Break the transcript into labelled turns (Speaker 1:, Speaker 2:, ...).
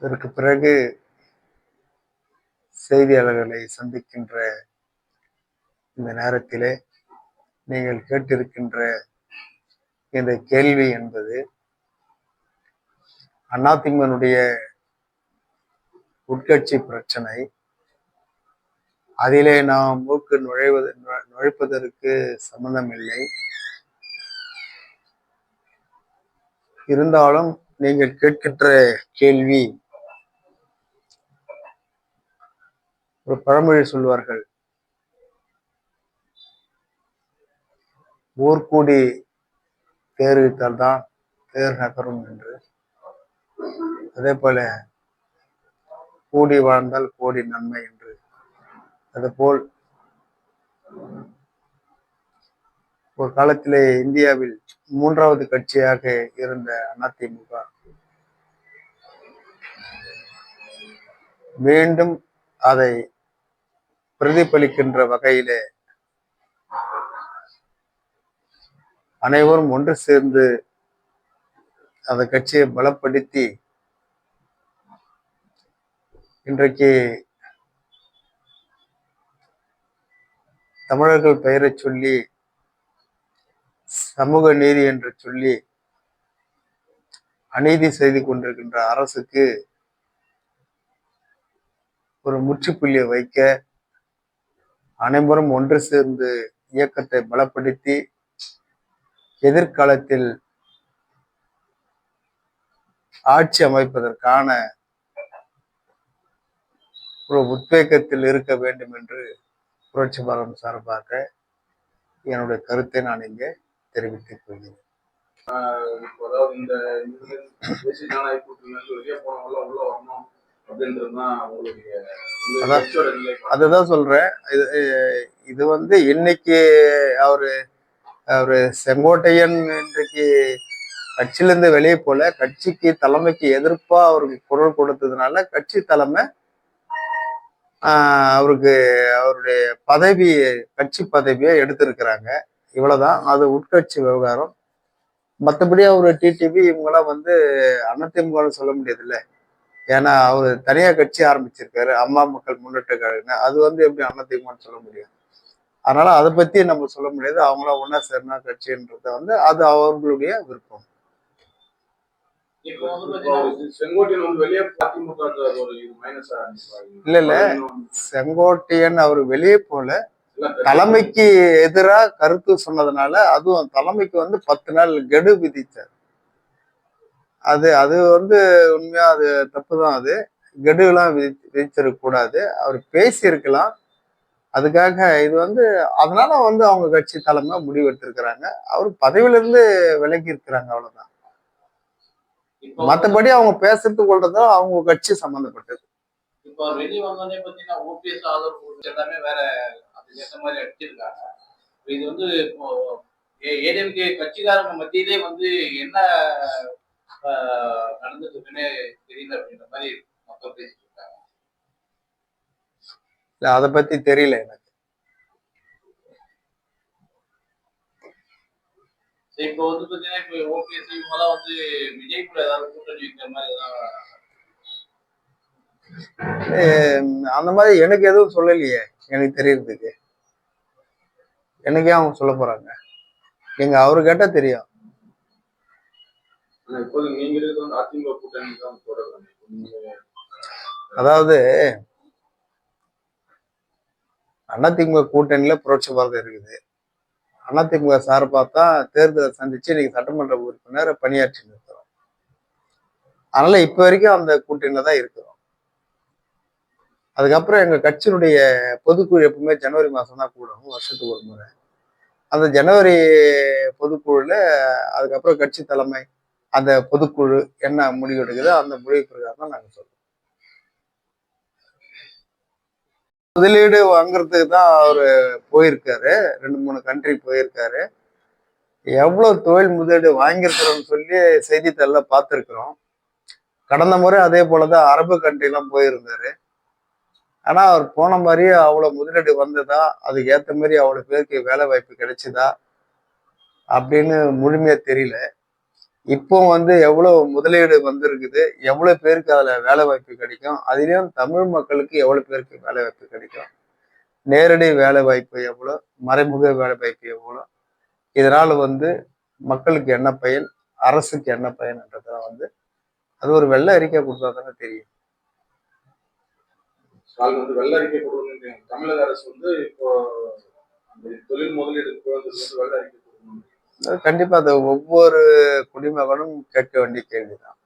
Speaker 1: இதற்கு பிறகு செய்தியாளர்களை சந்திக்கின்ற இந்த நேரத்திலே நீங்கள் கேட்டிருக்கின்ற இந்த கேள்வி என்பது அதிமுகனுடைய உட்கட்சி பிரச்சனை. அதிலே நாம் மூக்கு நுழைவது நுழை- நுழைப்பதற்கு சம்பந்தம் இல்லை இருந்தாலும் நீங்கள் கேட்கின்ற கேள்வி ஒரு பழமொழி சொல்வார்கள் ஊர் கூடி தேர் இழுத்தால் தான் தேர் நகரும் என்று. அதே போல கூடி வாழ்ந்தால் கோடி நன்மை என்று. அதுபோல் ஒரு காலத்திலே இந்தியாவில் மூன்றாவது கட்சியாக இருந்த அதிமுக மீண்டும் அதை பிரதிபலிக்கின்ற வகையிலே அனைவரும் ஒன்று சேர்ந்து அந்த கட்சியை பலப்படுத்தி இன்றைக்கு தமிழர்கள் பெயரை சொல்லி சமூக நீதி என்று சொல்லி அநீதி செய்து கொண்டிருக்கின்ற அரசுக்கு ஒரு முற்றுப்புள்ளியை வைக்க அனைவரும் ஒன்று சேர்ந்து இயக்கத்தை பலப்படுத்தி எதிர்காலத்தில் ஆட்சி அமைப்பதற்கான ஒரு உத்வேகத்தில் இருக்க வேண்டும் என்று புரட்சி பாலம் சார்பாக என்னுடைய கருத்தை நான் இங்கே தெரிவித்துக் கொள்கிறேன்.
Speaker 2: இப்போ அதாவது இந்த தேசிய ஜனநாயக வெளியே போனவங்களாம் உள்ள வரணும்.
Speaker 1: அதுதான் சொல்றேன். இது இது வந்து இன்னைக்கு அவரு அவரு செங்கோட்டையன் இன்றைக்கு கட்சியிலிருந்து வெளியே போல கட்சிக்கு தலைமைக்கு எதிர்ப்பா அவருக்கு குரல் கொடுத்ததுனால கட்சி தலைமை அவருக்கு அவருடைய பதவி கட்சி பதவியை எடுத்திருக்கிறாங்க. இவ்வளவுதான். அது உட்கட்சி விவகாரம். மற்றபடி அவரு டிடிவி இவங்கெல்லாம் வந்து அதிமுகன்னு சொல்ல முடியாதுல்ல. ஏன்னா அவர் தனியா கட்சி ஆரம்பிச்சிருக்காரு. அம்மா மக்கள் முன்னேற்ற கழகம் அது வந்து எப்படி அதிமுகன்னு சொல்ல முடியும் அதனால அதை பத்தி நம்ம சொல்ல முடியாது. அவங்களாம் ஒன்னா சேர்னா கட்சின்றத வந்து அது அவர்களுடைய விருப்பம். இல்ல, இல்ல. செங்கோட்டையன் அவர் வெளியே போல தலைமைக்கு எதிரா கருத்து சொன்னதுனால அதுவும் தலைமைக்கு வந்து பத்து நாள் கெடு விதிச்சார். அது அது வந்து உண்மையா அது தப்பு தான் அது. கெடுலாம் விதி விதிச்சிருக்க கூடாது அவர் பேசியிருக்கலாம். அதுக்காக இது வந்து அதனால வந்து அவங்க கட்சி தலைமை முடிவெடுத்திருக்கிறாங்க. அவர் பதவியில இருந்து விலகி இருக்கிறாங்க அவ்வளவுதான் மத்தபடி அவங்க பேசுறது கொள்றதும் அவங்க கட்சி சம்பந்தப்பட்டது.
Speaker 3: இப்போ வெளியே வந்தோடனே பார்த்தீங்கன்னா ஓபிஎஸ் ஆதரவு எல்லாமே வேற அதுக்கு ஏற்ற மாதிரி அடிச்சிருக்காங்க. இது வந்து இப்போ ஏடிஎம்கே கட்சிக்காரங்க மத்தியிலே வந்து என்ன நடந்துட்டு இருக்குன்னு தெரியல அப்படின்ற மாதிரி மக்கள் பேசிட்டு இருக்காங்க
Speaker 1: இல்ல அதை பத்தி தெரியல எனக்கு.
Speaker 3: இப்போ வந்து பார்த்தீங்கன்னா இப்போ ஓபிஎஸ் இவங்கெல்லாம் வந்து விஜய் கூட ஏதாவது கூட்டணி வைக்கிற மாதிரி
Speaker 1: அந்த மாதிரி எனக்கு எதுவும் சொல்லலையே எனக்கு தெரியறதுக்கு. எனக்கே அவங்க சொல்ல போறாங்க. நீங்க அவரு கேட்டா தெரியும்.
Speaker 2: ஆனா இப்போது நீங்க இருக்கிறது வந்து அதிமுக கூட்டணி தான் தொடர்றாங்க
Speaker 1: அதாவது அதிமுக கூட்டணியில புரட்சி பாரதம் இருக்குது. அதிமுக சார் தான் தேர்தலை சந்திச்சு இன்னைக்கு சட்டமன்ற உறுப்பினர் பணியாற்றி இருக்கிறோம் அதனால இப்ப வரைக்கும் அந்த கூட்டணியில தான் இருக்கிறோம். அதுக்கப்புறம் எங்க கட்சியினுடைய பொதுக்குழு எப்பவுமே ஜனவரி மாசம் தான் கூடும் வருஷத்துக்கு ஒரு முறை. அந்த ஜனவரி பொதுக்குழுல அதுக்கப்புறம் கட்சி தலைமை அந்த பொதுக்குழு என்ன முடிவு எடுக்குதோ அந்த முடிவு பிரகாரம் தான் நாங்கள் சொல்றோம். முதலீடு வாங்குறதுக்கு தான் அவரு போயிருக்காரு. ரெண்டு மூணு கண்ட்ரி போயிருக்காரு. எவ்வளவு தொழில் முதலீடு வாங்கியிருக்கிறோம்னு சொல்லி செய்தித்தாள்ல பார்த்துருக்குறோம். கடந்த முறை அதே போலதான் அரபு கண்ட்ரிலாம் போயிருந்தாரு. ஆனா அவர் போன மாதிரியே அவ்வளோ முதலீடு வந்ததா? அதுக்கு ஏத்த மாதிரி அவ்வளோ பேருக்கு வேலை வாய்ப்பு கிடைச்சதா? அப்படின்னு முழுமையாக தெரியல. இப்போ வந்து எவ்வளவு முதலீடு வந்திருக்குது எவ்வளவு பேருக்கு அதுல வேலை வாய்ப்பு கிடைக்கும் அதுலயும் தமிழ் மக்களுக்கு எவ்வளவு பேருக்கு வேலை வாய்ப்பு கிடைக்கும்? நேரடி வேலை வாய்ப்பு எவ்வளவு மறைமுக வேலை வாய்ப்பு எவ்வளவு? இதனால வந்து மக்களுக்கு என்ன பயன் அரசுக்கு என்ன பயன்ன்றத வந்து அது ஒரு வெள்ளை அறிக்கை கொடுத்தா தானே தெரியும்.
Speaker 2: வந்து வெள்ள அறிக்கை கொடுக்கணும் தமிழக அரசு வந்து இப்போ தொழில் முதலீடு வெள்ள அறிக்கை
Speaker 1: கண்டிப்பா அது ஒவ்வொரு குடிமகனும் கேட்க வேண்டிய கேள்விதான்.